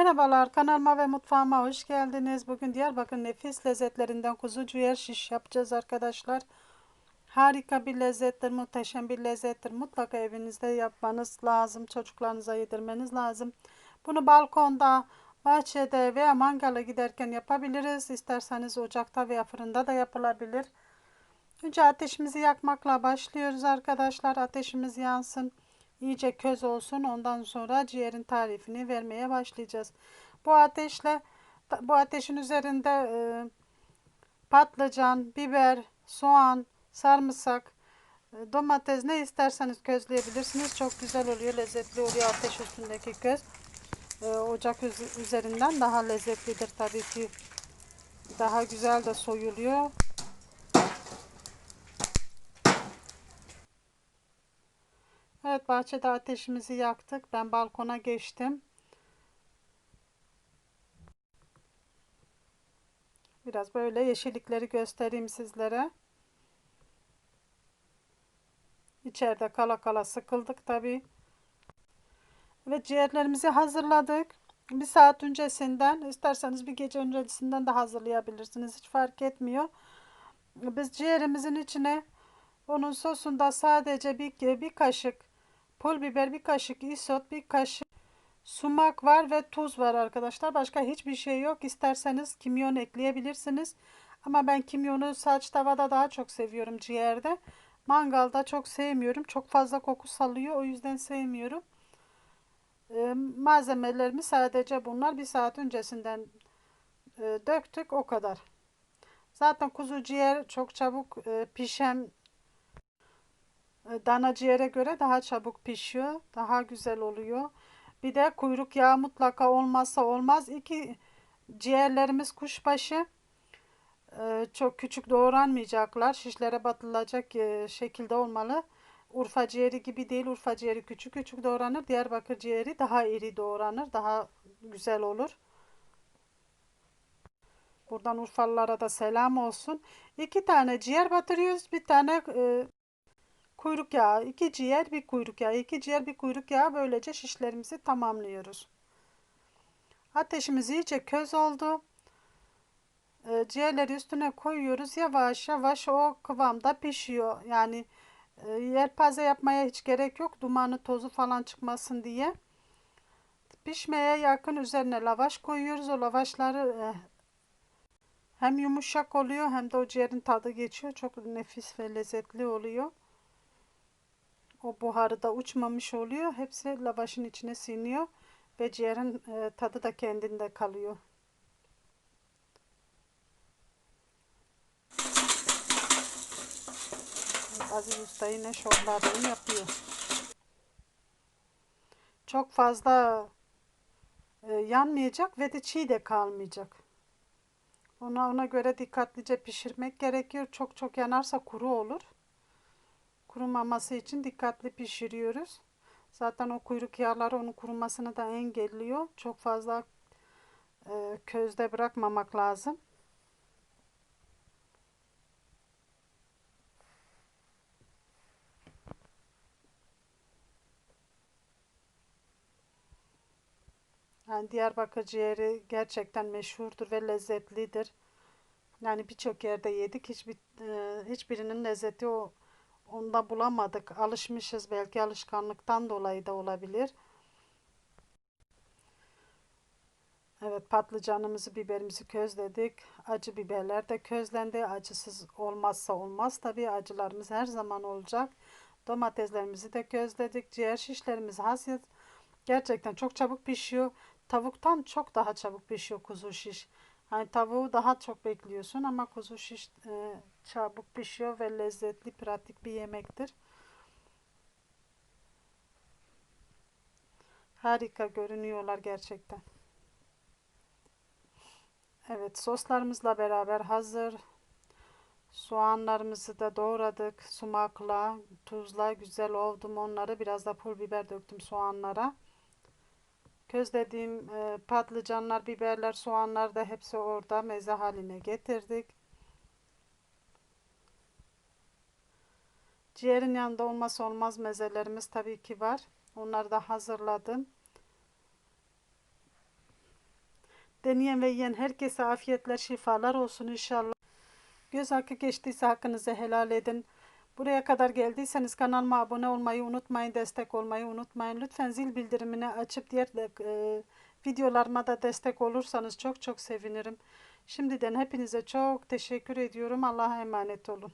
Merhabalar kanalıma ve mutfağıma hoş geldiniz. Bugün Diyarbakır nefis lezzetlerinden kuzu ciğer şiş yapacağız arkadaşlar. Harika bir lezzettir, muhteşem bir lezzettir. Mutlaka evinizde yapmanız lazım. Çocuklarınıza yedirmeniz lazım. Bunu balkonda, bahçede veya mangala giderken yapabiliriz. İsterseniz ocakta veya fırında da yapılabilir. Önce ateşimizi yakmakla başlıyoruz arkadaşlar. Ateşimiz yansın. İyice köz olsun. Ondan sonra ciğerin tarifini vermeye başlayacağız. Bu ateşle bu ateşin üzerinde e, patlıcan, biber, soğan, sarımsak, e, domates ne isterseniz közleyebilirsiniz. Çok güzel oluyor, lezzetli oluyor ateş üstündeki köz. E, ocak üzerinden daha lezzetlidir tabii ki. Daha güzel de soyuluyor. Evet bahçede ateşimizi yaktık. Ben balkona geçtim. Biraz böyle yeşillikleri göstereyim sizlere. İçeride kala kala sıkıldık tabi. Evet ciğerlerimizi hazırladık. Bir saat öncesinden isterseniz bir gece öncesinden de hazırlayabilirsiniz. Hiç fark etmiyor. Biz ciğerimizin içine onun sosunda sadece bir, bir kaşık pul biber, bir kaşık isot, bir kaşık sumak var ve tuz var arkadaşlar. Başka hiçbir şey yok. İsterseniz kimyon ekleyebilirsiniz. Ama ben kimyonu saç tavada daha çok seviyorum ciğerde. Mangalda çok sevmiyorum. Çok fazla koku salıyor. O yüzden sevmiyorum. Ee, malzemelerimi sadece bunlar bir saat öncesinden e, döktük. O kadar. Zaten kuzu ciğer çok çabuk e, pişen dana ciğere göre daha çabuk pişiyor. Daha güzel oluyor. Bir de kuyruk yağı mutlaka olmazsa olmaz. İki ciğerlerimiz kuşbaşı. E, çok küçük doğranmayacaklar. Şişlere batılacak e, şekilde olmalı. Urfa ciğeri gibi değil. Urfa ciğeri küçük küçük doğranır. Diyarbakır ciğeri daha iri doğranır. Daha güzel olur. Buradan Urfalılara da selam olsun. İki tane ciğer batırıyoruz. Bir tane e, kuyruk yağı, iki ciğer, bir kuyruk yağı, iki ciğer, bir kuyruk yağı böylece şişlerimizi tamamlıyoruz. Ateşimiz iyice köz oldu. E, ciğerleri üstüne koyuyoruz. Yavaş yavaş o kıvamda pişiyor. Yani e, yelpaze yapmaya hiç gerek yok. Dumanı tozu falan çıkmasın diye. Pişmeye yakın üzerine lavaş koyuyoruz. O lavaşları e, hem yumuşak oluyor hem de o ciğerin tadı geçiyor. Çok nefis ve lezzetli oluyor. O buharı da uçmamış oluyor. Hepsi lavaşın içine siniyor. Ve ciğerin e, tadı da kendinde kalıyor. Aziz Usta yine şovlarını yapıyor. Çok fazla e, yanmayacak ve de çiğ de kalmayacak. Ona ona göre dikkatlice pişirmek gerekiyor. Çok çok yanarsa kuru olur kurumaması için dikkatli pişiriyoruz. Zaten o kuyruk yağları onun kurumasını da engelliyor. Çok fazla e, közde bırakmamak lazım. Yani Diyarbakır ciğeri gerçekten meşhurdur ve lezzetlidir. Yani birçok yerde yedik. Hiçbir, e, hiçbirinin lezzeti o Onda bulamadık. Alışmışız belki alışkanlıktan dolayı da olabilir. Evet patlıcanımızı biberimizi közledik. Acı biberler de közlendi. Acısız olmazsa olmaz. Tabii acılarımız her zaman olacak. Domateslerimizi de közledik. Ciğer şişlerimiz hazır. Gerçekten çok çabuk pişiyor. Tavuktan çok daha çabuk pişiyor kuzu şiş. Hani tavuğu daha çok bekliyorsun ama kuzu şiş e, çabuk pişiyor ve lezzetli, pratik bir yemektir. Harika görünüyorlar gerçekten. Evet soslarımızla beraber hazır. Soğanlarımızı da doğradık. Sumakla, tuzla güzel ovdum onları. Biraz da pul biber döktüm soğanlara. Közlediğim e, patlıcanlar, biberler, soğanlar da hepsi orada meze haline getirdik. Ciğerin yanında olmazsa olmaz mezelerimiz tabii ki var. Onları da hazırladım. Deneyen ve yiyen herkese afiyetler, şifalar olsun inşallah. Göz hakkı geçtiyse hakkınızı helal edin. Buraya kadar geldiyseniz kanalıma abone olmayı unutmayın, destek olmayı unutmayın. Lütfen zil bildirimini açıp diğer de, e, videolarıma da destek olursanız çok çok sevinirim. Şimdiden hepinize çok teşekkür ediyorum. Allah'a emanet olun.